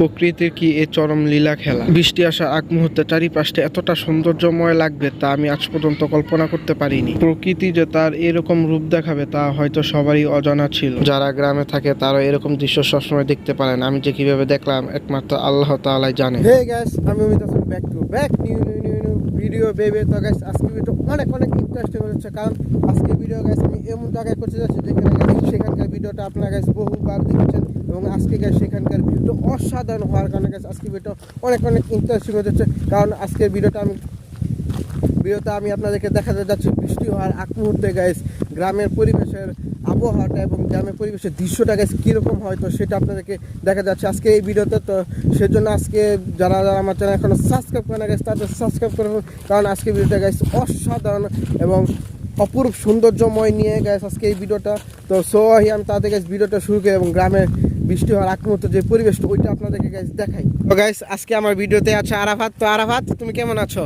প্রকৃতির কি এ চরম লীলা খেলা? বৃষ্টি আসার আগ মুহূর্তে চারিপাশটা এতটা সৌন্দর্যময় লাগবে তা আমি আজ পর্যন্ত কল্পনা করতে পারিনি। প্রকৃতি যে তার এরকম রূপ দেখাবে তা হয়তো সবারই অজানা ছিল। যারা গ্রামে থাকে তারা এরকম দৃশ্য সবসময় দেখতে পারেন আমি যে কীভাবে দেখলাম, একমাত্র আল্লাহ তাআলাই জানে। আমি ভিডিও তো আজকে অনেক অনেক ইন্টারেস্টিং হচ্ছে কারণ আজকে ভিডিও গেছে আমি এমন জায়গায় করতে যাচ্ছি যেখানে সেখানকার ভিডিওটা আপনারা গ্যাস বহুবার দেখেছেন এবং আজকে গেছে সেখানকার ভিডিও অসাধারণ হওয়ার কারণে গেছে আজকে ভিডিও অনেক অনেক ইন্টারেস্টিং হচ্ছে কারণ আজকের ভিডিওটা আমি ভিডিওতে আমি আপনাদেরকে দেখাতে যাচ্ছি বৃষ্টি হওয়ার আগ মুহূর্তে গাইস গ্রামের পরিবেশের আবহাওয়াটা এবং গ্রামের পরিবেশের দৃশ্যটা গাইস কীরকম হয় তো সেটা আপনাদেরকে দেখা যাচ্ছে আজকে এই ভিডিওতে। তো সেজন্য আজকে যারা যারা আমার চ্যানেল এখনও সাবস্ক্রাইব করে না গেছে তাদের সাবস্ক্রাইব করে কারণ আজকে ভিডিওটা গাইস অসাধারণ এবং অপরূপ সৌন্দর্যময় নিয়ে গেছে আজকে এই ভিডিওটা। তো সো আমি তাদের কাছে ভিডিওটা শুরু করি এবং গ্রামের বৃষ্টি হওয়ার আগ মুহূর্তে যে পরিবেশটা, ওইটা আপনাদেরকে গাইস দেখাই। তো গাইস আজকে আমার ভিডিওতে আছে আরাফাত। তো, আরাফাত, তুমি কেমন আছো?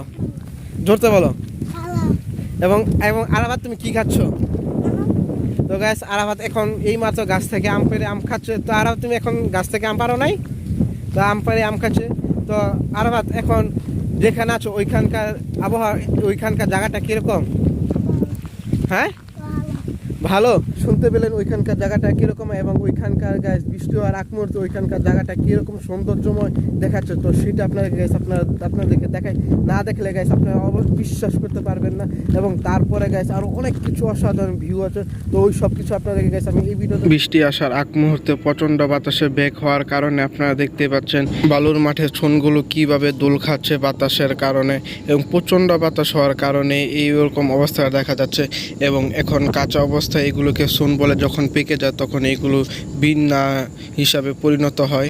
ধরতে বলো। এবং এবং আরাফাত তুমি কি খাচ্ছ? তো গাছ আরাফাত এখন এই মাত্র গাছ থেকে আম পেরে আম খাচ্ছ। তো আরাফাত তুমি এখন গাছ থেকে আম পারো নাই? তো আম পেরে আম খাচ্ছে। তো আরাফাত এখন যেখানে আছো ওইখানকার আবহাওয়া ওইখানকার জায়গাটা কীরকম? হ্যাঁ? ভালো। শুনতে পেলেন ওইখানকার জায়গাটা কীরকম এবং ওইখানকার গাছ বৃষ্টি হওয়ার আগ মুহূর্তে ওইখানকার জায়গাটা কীরকম সৌন্দর্যময় দেখাচ্ছে? তো সেটা আপনাদের গাছ আপনারা, আপনাদেরকে দেখায় না দেখলে গাছ আপনারা অবশ্য বিশ্বাস করতে পারবেন না। এবং তারপরে গাছ আরও অনেক কিছু অসাধারণ ভিউ আছে। তো ওই সব কিছু আপনাদেরকে গাছ আমি এই ভিডিওতে বৃষ্টি আসার আগ মুহূর্তে প্রচণ্ড বাতাসে বেগ হওয়ার কারণে আপনারা দেখতে পাচ্ছেন বালুর মাঠের ছনগুলো কীভাবে দোল খাচ্ছে বাতাসের কারণে এবং প্রচণ্ড বাতাস হওয়ার কারণে এই রকম অবস্থা দেখা যাচ্ছে। এবং এখন কাঁচা অবস্থায় এগুলোকে সোন বলে যখন পেকে যায় তখন এগুলো বিন্যা হিসাবে পরিণত হয়।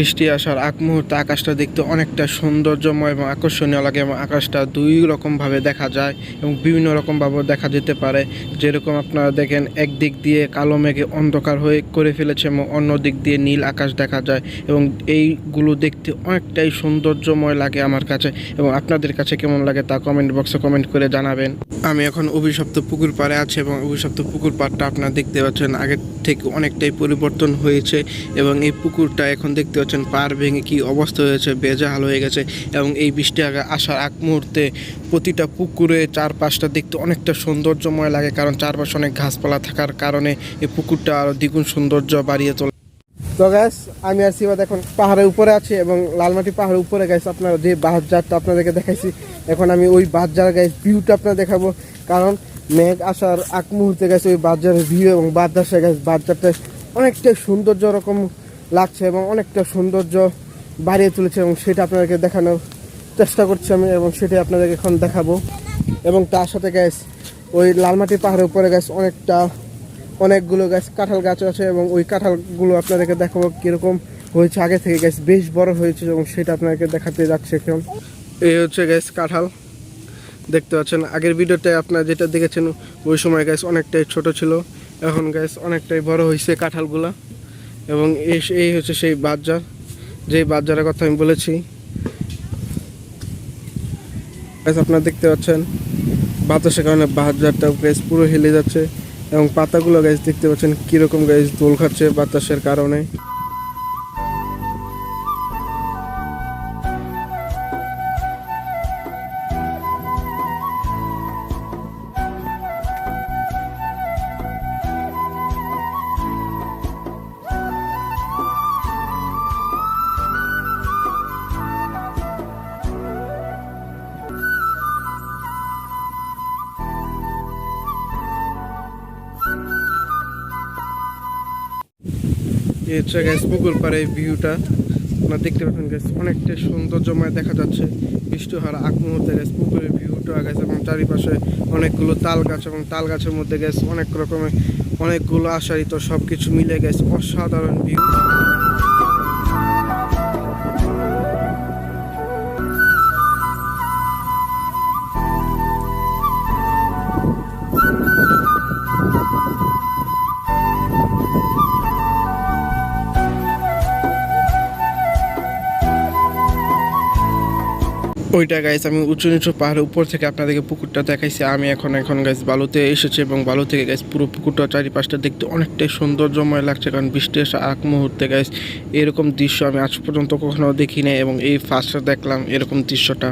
বৃষ্টি আসার আগ মুহূর্তে আকাশটা দেখতে অনেকটা সৌন্দর্যময় এবং আকর্ষণীয় লাগে এবং আকাশটা দুই রকমভাবে দেখা যায় এবং বিভিন্ন রকমভাবে দেখা যেতে পারে। যেরকম আপনারা দেখেন, একদিক দিয়ে কালো মেঘে অন্ধকার হয়ে করে ফেলেছে এবং অন্য দিক দিয়ে নীল আকাশ দেখা যায় এবং এইগুলো দেখতে অনেকটাই সৌন্দর্যময় লাগে আমার কাছে এবং আপনাদের কাছে কেমন লাগে তা কমেন্ট বক্সে কমেন্ট করে জানাবেন। আমি এখন অভিশপ্ত পুকুর পাড়ে আছি এবং অভিশপ্ত পুকুর পাড়টা আপনারা দেখতে পাচ্ছেন আগের থেকে অনেকটাই পরিবর্তন হয়েছে এবং এই পুকুরটা এখন দেখতে পাচ্ছেন পার ভেঙে কি অবস্থা হয়েছে, বেজাহাল হয়ে গেছে এবং এই বৃষ্টি আগা আসার আগ মুহূর্তে প্রতিটা পুকুরে চারপাশটা দেখতে অনেকটা সৌন্দর্যময় লাগে, কারণ চারপাশে অনেক গাছপালা থাকার কারণে এই পুকুরটা আরও দ্বিগুণ সৌন্দর্য বাড়িয়ে তোলে। তো গ্যাস আমি আর সিবাদ এখন পাহাড়ের উপরে আছি এবং লালমাটি পাহাড়ের উপরে গেছে আপনারা যে বাজারটা আপনাদেরকে দেখাইছি, এখন আমি ওই বাজার গাইস ভিউটা আপনার দেখাবো। কারণ মেঘ আসার আগ মুহূর্তে গেছে ওই বাজারের ভিউ এবং বাজার গেছে বাজারটা অনেকটা সৌন্দর্য রকম লাগছে এবং অনেকটা সৌন্দর্য বাড়িয়ে তুলেছে এবং সেটা আপনাদেরকে দেখানোর চেষ্টা করছি আমি এবং সেটাই আপনাদেরকে এখন দেখাবো। এবং তার সাথে গ্যাস ওই লালমাটি পাহাড়ের উপরে গ্যাস অনেকটা, অনেকগুলো গাছ কাঁঠাল গাছ আছে এবং ওই কাঁঠালগুলো আপনাদেরকে দেখাবো কীরকম হয়েছে। আগে থেকে গ্যাস বেশ বড় হয়েছে এবং সেটা আপনাদেরকে দেখাতে যাচ্ছে এখন। এই হচ্ছে গ্যাস কাঁঠাল। দেখতে পাচ্ছেন, আগের ভিডিওতে আপনারা যেটা দেখেছেন, ওই সময় গ্যাস অনেকটাই ছোট ছিল। এখন গ্যাস অনেকটাই বড় হয়েছে কাঁঠালগুলা। এবং এই হচ্ছে সেই বাজার যেই বাজারের কথা আমি বলেছি। আপনারা দেখতে পাচ্ছেন, বাতাসের কারণে বাজারটা গ্যাস পুরো হেলে যাচ্ছে এবং পাতাগুলো গ্যাস দেখতে পাচ্ছেন কীরকম গ্যাস দোল খাচ্ছে বাতাসের কারণে। হচ্ছে গ্যাস পুকুর পাড়ে ভিউটা আপনারা দেখতে পাচ্ছেন গ্যাস অনেকটা সৌন্দর্যময় দেখা যাচ্ছে। বৃষ্টি হওয়ার আগ মুহূর্তে গ্যাস পুকুরের ভিউটা গেছে এবং চারিপাশে অনেকগুলো তাল গাছ এবং তাল গাছের মধ্যে গ্যাস অনেক রকমের অনেকগুলো আশারিত সব কিছু মিলে গেছে অসাধারণ ভিউ ওইটা গাইস আমি উঁচু নিচু পাহাড়ের উপর থেকে আপনাদেরকে পুকুরটা দেখাইছি। আমি এখন এখন গাইস বালুতে এসেছি এবং বালু থেকে গাইস পুরো পুকুরটা চারিপাশটা দেখতে অনেকটাই সৌন্দর্যময় লাগছে কারণ বৃষ্টি আসা আগ মুহূর্তে গাইস এরকম দৃশ্য আমি আজ পর্যন্ত কখনো দেখিনি এবং এই ফার্স্ট দেখলাম এরকম দৃশ্যটা।